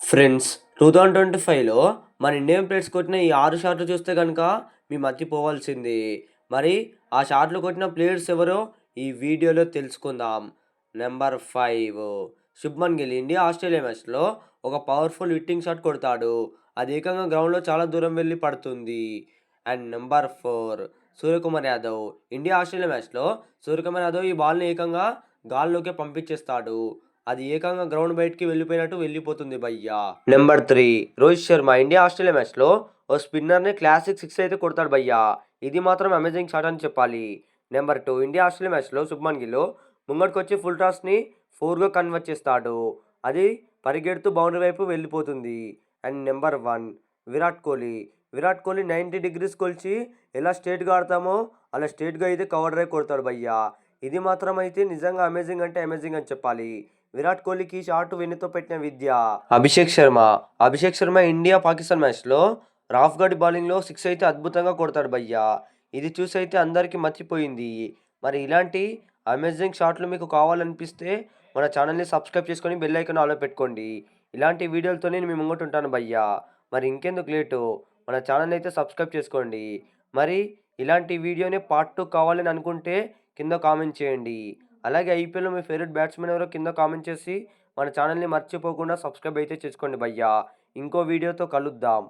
Friends two thousand twenty ఫైవ్లో మన Indian players కొట్టిన ఈ ఆరు షాట్లు చూస్తే కనుక మీ మర్చిపోవాల్సింది మరి ఆ షాట్లు కొట్టిన ప్లేయర్స్ ఎవరో ఈ వీడియోలో తెలుసుకుందాం. Number five Shubman Gill. India Australia మ్యాచ్లో ఒక పవర్ఫుల్ హిట్టింగ్ షాట్ కొడతాడు. అది ఏకంగా గ్రౌండ్లో చాలా దూరం వెళ్ళి పడుతుంది. And number four Suryakumar Yadav. India Australia మ్యాచ్లో సూర్యకుమార్ యాదవ్ ఈ బాల్ని ఏకంగా గాల్లోకే పంపించేస్తాడు. అది ఏకంగా గ్రౌండ్ బయటికి వెళ్ళిపోయినట్టు వెళ్ళిపోతుంది భయ్యా. Number three Rohit Sharma India Australia మ్యాచ్లో ఓ స్పిన్నర్ని క్లాసిక్ సిక్స్ అయితే కొడతాడు భయ్యా. ఇది మాత్రం అమేజింగ్ షాట్ అని చెప్పాలి. నెంబర్ టూ ఇండియా ఆస్ట్రేలియా మ్యాచ్లో శుభ్మన్ గిల్ ముంగడికి వచ్చి ఫుల్ టాస్ని ఫోర్గా కన్వర్ట్ చేస్తాడు. అది పరిగెడుతూ బౌండరీ వైపు వెళ్ళిపోతుంది. And number one Virat Kohli. Virat Kohli ninety degrees కొలిచి ఎలా స్ట్రేట్గా ఆడతామో అలా స్ట్రేట్గా అయితే కవర్ డ్రైవ్ కొడతాడు భయ్యా. ఇది మాత్రం అయితే నిజంగా అమేజింగ్ అంటే అమేజింగ్ అని చెప్పాలి. విరాట్ కోహ్లీకి షాట్ వెన్నుతో పెట్టిన విద్య. అభిషేక్ శర్మ. అభిషేక్ శర్మ ఇండియా పాకిస్తాన్ మ్యాచ్లో రాఫ్ గడ్ బౌలింగ్లో సిక్స్ అయితే అద్భుతంగా కొడతాడు భయ్యా. ఇది చూసి అయితే అందరికీ మర్చిపోయింది మరి ఇలాంటి అమేజింగ్ షాట్లు మీకు కావాలనిపిస్తే మన ఛానల్ని సబ్స్క్రైబ్ చేసుకొని బెల్ ఐకాన్ ఆలో పెట్టుకోండి. ఇలాంటి వీడియోలతో నేను మేము ఉంటాను భయ్యా. మరి ఇంకెందుకు లేటు? మన ఛానల్ అయితే సబ్స్క్రైబ్ చేసుకోండి. మరి ఇలాంటి వీడియోని పార్ట్ టూ కావాలని అనుకుంటే కింద కామెంట్ చేయండి. అలాగే ఐపీఎల్లో మీ ఫేవరెట్ బ్యాట్స్మెన్ ఎవరో కింద కామెంట్ చేసి మన ఛానల్ని మర్చిపోకుండా సబ్స్క్రైబ్ అయితే చేసుకోండి భయ్యా. ఇంకో వీడియోతో కలుద్దాం.